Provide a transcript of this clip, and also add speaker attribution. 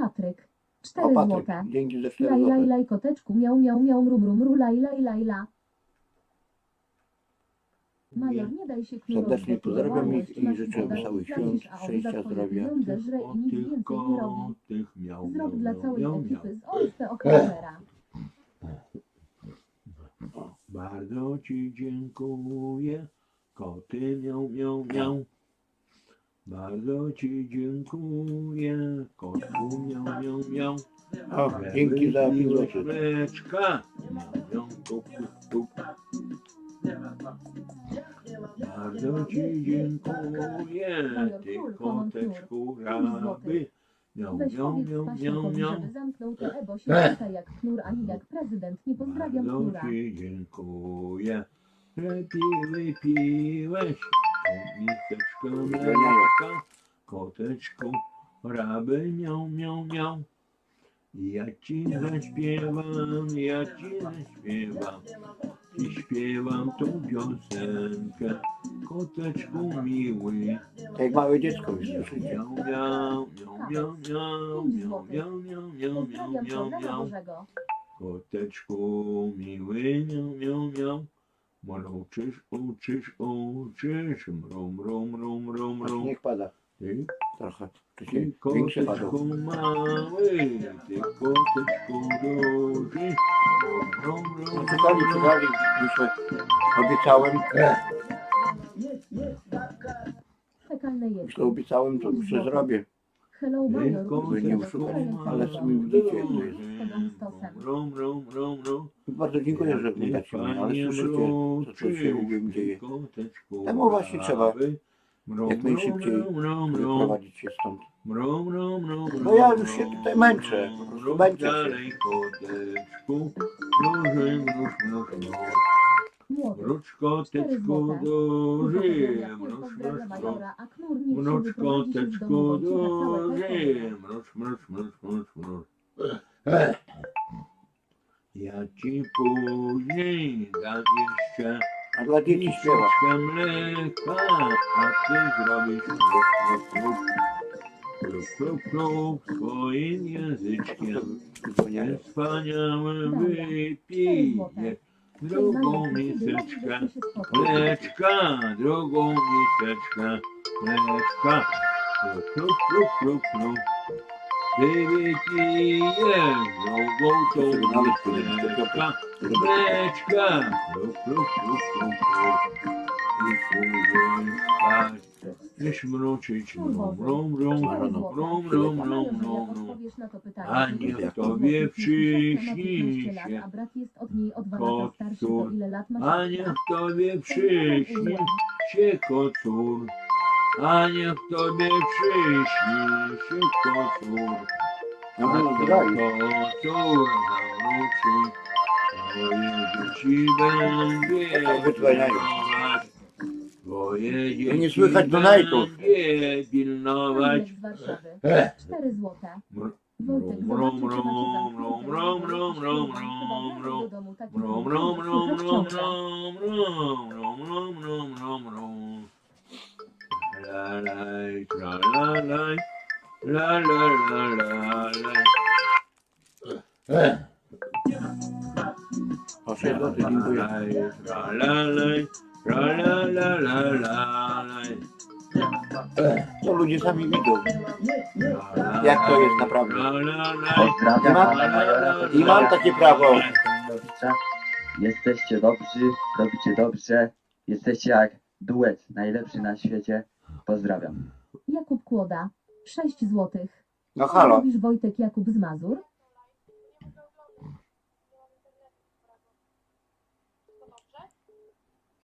Speaker 1: Patryk.
Speaker 2: O
Speaker 1: 4
Speaker 2: Patryk,
Speaker 1: złote.
Speaker 2: dzięki za 4
Speaker 1: Laj, laj,
Speaker 2: złote.
Speaker 1: laj, koteczku, miał, miał, miał, mrum, mrum, ru, laj, laj, laj, la. Major, nie daj się knurować,
Speaker 2: Serdecznie pozdrawiam ich i życzę wesołych świąt, szczęścia, zdrowia.
Speaker 1: i nic więcej nie robi.
Speaker 3: tych miał,
Speaker 1: Zrób dla całej ekipy z OSP.
Speaker 3: Bardzo ci dziękuję, koty miał, miał, miał. Bardzo ci dziękuję, kotku miał, miał, miał.
Speaker 2: O, dzięki za 5 złotych.
Speaker 3: Mleczka, miał, miał, tup, tup, tup. Bardzo ci dziękuję, ty koteczku raby. Miał,
Speaker 1: Weź
Speaker 3: miał,
Speaker 1: powiedz
Speaker 3: miał, miał, miał.
Speaker 1: żeby zamknął te ebo się jak knur, ani jak prezydent. Nie pozdrawiam
Speaker 3: Bardzo
Speaker 1: knura.
Speaker 3: ci dziękuję, że pi wypiłeś tą miseczkę mleczka, koteczku, raby miał, miał, miał. Ja ci zaśpiewam, ja ci zaśpiewam, i śpiewam tą piosenkę, koteczku miły.
Speaker 2: Tak jak małe dziecko, już słyszycie.
Speaker 3: Miał, miał, miał, miał, miał, miał, miał, miał, miał, miał, miał. Koteczku miły, miał, miał, miał. Mroczysz, uczysz, uczysz, mrą, mrą,
Speaker 2: mrą,
Speaker 3: mrą.
Speaker 2: Niech pada.
Speaker 3: Ty?
Speaker 2: Trochę. Tu się
Speaker 3: Ty koteczku mały, ty koteczku duży,
Speaker 2: no, tak Obiecałem,
Speaker 1: Fekalne
Speaker 2: jeżdżą. obiecałem, to się zrobię.
Speaker 1: Hello,
Speaker 3: Ty
Speaker 2: Bayer.
Speaker 1: koteczku mały, ty,
Speaker 3: mrą, mrą, mrą, mrą
Speaker 2: bardzo dziękuję, że oglądacie mnie, tak ale słyszycie, co tu się u mnie dzieje. Temu właśnie trzeba jak najszybciej wyprowadzić się stąd.
Speaker 3: Bo
Speaker 2: ja już się tutaj męczę, po prostu męczę się.
Speaker 3: Mruczko teczku duży, mrucz,
Speaker 1: mrucz,
Speaker 3: mruczko teczku duży, mrucz, mrucz, mrucz, mrucz, mrucz. Ja ci później dam jeszcze
Speaker 2: A dla dzieci śpiewa.
Speaker 3: Mleka, a ty zrobisz klub, klub, klub, klub, klub, klub swoim języczkiem.
Speaker 2: Dzwoniają.
Speaker 3: Wspaniałe wypije drugą miseczkę mleczka, drugą miseczkę mleczka. Klub, klub, klub, klub, klub. Wypijesz drugą tą pójdziesz spać. Iż mruczyć, mrum, mrum, mrum, mrum, mrum, mrum, mrum, mrum. A niech tobie przyśni się
Speaker 1: A brat jest od niej o dwa
Speaker 3: kot,
Speaker 1: lata starszy, to
Speaker 3: cór.
Speaker 1: ile lat ma
Speaker 3: A niech tobie przyśni się kocur. A niech tobie przyśni się.
Speaker 2: No
Speaker 3: A
Speaker 2: to
Speaker 3: to
Speaker 2: zdrowie.
Speaker 3: kocur zamruczy. Twoje dzieci będzie pilnować. Twoje
Speaker 2: No nie
Speaker 3: dzieci
Speaker 2: słychać donate'ów.
Speaker 3: będzie pilnować.
Speaker 1: z Warszawy.
Speaker 2: E.
Speaker 1: 4 złote.
Speaker 3: Mr-
Speaker 1: Wojtek,
Speaker 3: Mrum,
Speaker 1: zobaczy, czy macie
Speaker 3: mrum,
Speaker 1: zamknięte
Speaker 3: mrum,
Speaker 1: drzwi,
Speaker 3: mrum,
Speaker 1: bo
Speaker 3: mrum,
Speaker 1: chyba
Speaker 3: mrum,
Speaker 1: wracasz
Speaker 3: mrum.
Speaker 1: do domu
Speaker 3: La, laj, tra, la, laj. La, la, la, la, laj.
Speaker 2: O 6 zł,
Speaker 3: La,
Speaker 2: dziękuję.
Speaker 3: laj, tra, la, laj. Tra, la, la, la, la, laj.
Speaker 2: To ludzie sami widzą. Jak to jest naprawdę? I mam-. I mam takie prawo.
Speaker 4: Jesteście dobrzy, robicie dobrze. Jesteście jak duet, najlepszy na świecie. Pozdrawiam.
Speaker 1: Jakub Kłoda. 6 złotych.
Speaker 2: No
Speaker 1: Co
Speaker 2: halo.
Speaker 1: robisz Wojtek Jakub z Mazur?